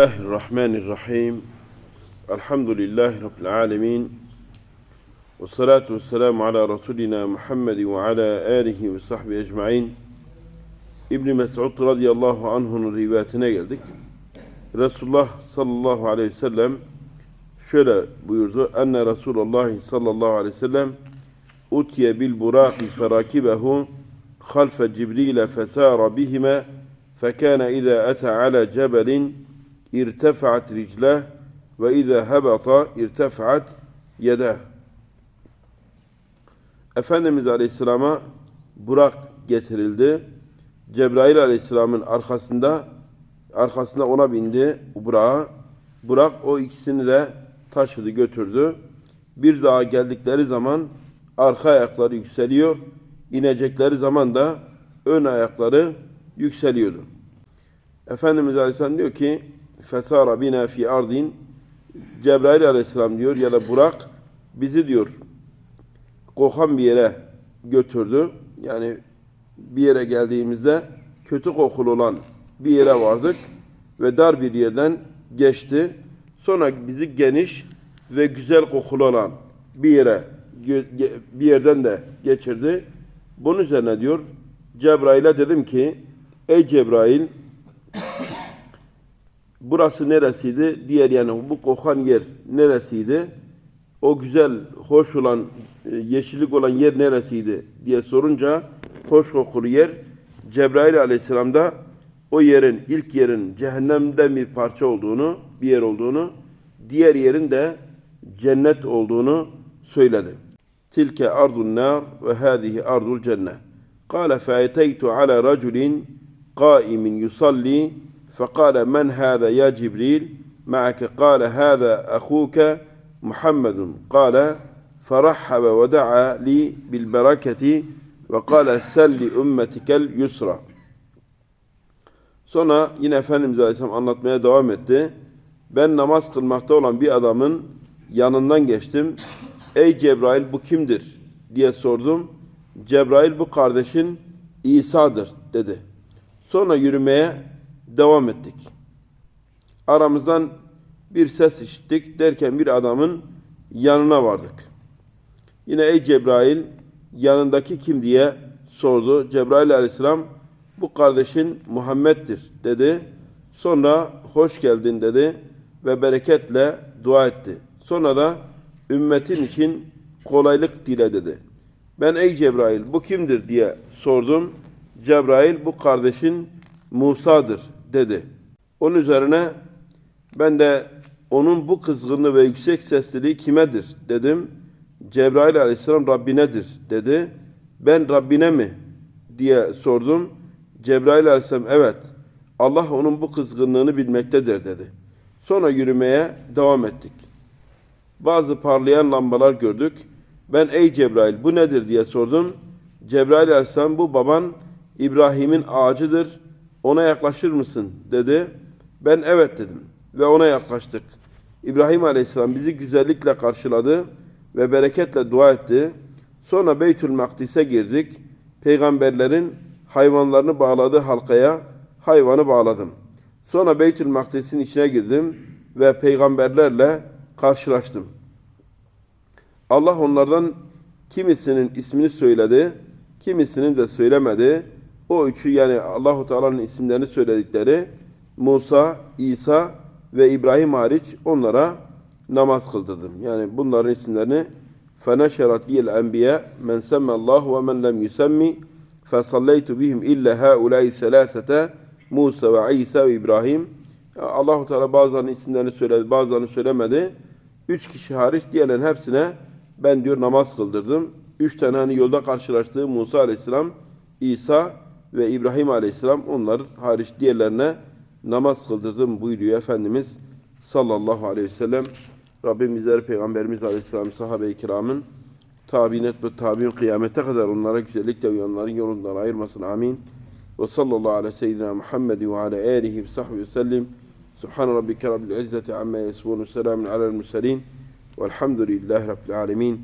الله الرحمن الرحيم. الحمد لله رب العالمين. والصلاة والسلام على رسولنا محمد وعلى آله وصحبه أجمعين. ابن مسعود رضي الله عنه رواتنا يلدك رسول الله صلى الله عليه وسلم شل بيرزو أن رسول الله صلى الله عليه وسلم أتي بالبراق فراكبه خلف جبريل فسار بهما فكان إذا أتى على جبل irtefaat ricle ve izâ hebata irtefaat yede. Efendimiz Aleyhisselam'a Burak getirildi. Cebrail Aleyhisselam'ın arkasında arkasında ona bindi Burak'a. Burak o ikisini de taşıdı götürdü. Bir daha geldikleri zaman arka ayakları yükseliyor. İnecekleri zaman da ön ayakları yükseliyordu. Efendimiz Aleyhisselam diyor ki Fesara bina fi ardin Cebrail Aleyhisselam diyor ya da Burak bizi diyor kokan bir yere götürdü. Yani bir yere geldiğimizde kötü kokulu olan bir yere vardık ve dar bir yerden geçti. Sonra bizi geniş ve güzel kokulu olan bir yere bir yerden de geçirdi. Bunun üzerine diyor Cebrail'e dedim ki ey Cebrail burası neresiydi? Diğer yani bu kokan yer neresiydi? O güzel, hoş olan, e, yeşillik olan yer neresiydi diye sorunca hoş kokulu yer Cebrail aleyhisselam da o yerin, ilk yerin cehennemden bir parça olduğunu, bir yer olduğunu, diğer yerin de cennet olduğunu söyledi. Tilke ardun nar ve hâzihi ardul cennet. Kâle fe ala raculin qaimin yusalli فقال من هذا يا جبريل معك قال هذا أخوك محمد قال فرحب ودعا لي بالبركة وقال سل لأمتك اليسرى Sonra yine Efendimiz Aleyhisselam anlatmaya devam etti. Ben namaz kılmakta olan bir adamın yanından geçtim. Ey Cebrail bu kimdir diye sordum. Cebrail bu kardeşin İsa'dır dedi. Sonra yürümeye devam ettik. Aramızdan bir ses işittik derken bir adamın yanına vardık. Yine ey Cebrail yanındaki kim diye sordu. Cebrail aleyhisselam bu kardeşin Muhammed'dir dedi. Sonra hoş geldin dedi ve bereketle dua etti. Sonra da ümmetin için kolaylık dile dedi. Ben ey Cebrail bu kimdir diye sordum. Cebrail bu kardeşin Musa'dır dedi. Onun üzerine ben de onun bu kızgınlığı ve yüksek sesliliği kimedir dedim. Cebrail aleyhisselam Rabbinedir dedi. Ben Rabbine mi diye sordum. Cebrail aleyhisselam evet Allah onun bu kızgınlığını bilmektedir dedi. Sonra yürümeye devam ettik. Bazı parlayan lambalar gördük. Ben ey Cebrail bu nedir diye sordum. Cebrail aleyhisselam bu baban İbrahim'in ağacıdır. Ona yaklaşır mısın dedi. Ben evet dedim ve ona yaklaştık. İbrahim aleyhisselam bizi güzellikle karşıladı ve bereketle dua etti. Sonra Beytül Makdis'e girdik. Peygamberlerin hayvanlarını bağladığı halkaya hayvanı bağladım. Sonra Beytül Makdis'in içine girdim ve peygamberlerle karşılaştım. Allah onlardan kimisinin ismini söyledi, kimisinin de söylemedi. O üçü yani Allahu Teala'nın isimlerini söyledikleri Musa, İsa ve İbrahim hariç onlara namaz kıldırdım. Yani bunların isimlerini فَنَشَرَتْ لِيَ الْاَنْبِيَا مَنْ سَمَّ اللّٰهُ وَمَنْ لَمْ يُسَمِّ فَصَلَّيْتُ بِهِمْ اِلَّا هَؤُلَاءِ سَلَاسَةَ Musa ve İsa ve İbrahim. Allahu Teala bazılarının isimlerini söyledi, bazılarını söylemedi. Üç kişi hariç diğerlerin hepsine ben diyor namaz kıldırdım. Üç tane hani yolda karşılaştığı Musa Aleyhisselam, İsa ve İbrahim Aleyhisselam onlar hariç diğerlerine namaz kıldırdım buyuruyor Efendimiz sallallahu aleyhi ve sellem. Rabbim bizleri Peygamberimiz Aleyhisselam sahabe-i kiramın tabinet ve tabi'in kıyamete kadar onlara güzellikle uyanların yolundan ayırmasın. Amin. Ve sallallahu ala seyyidina Muhammed ve ala alihi ve sahbihi ve sellim. Subhan rabbike rabbil izzeti amma yasifun. Selamun alel murselin. Velhamdülillahi rabbil alemin.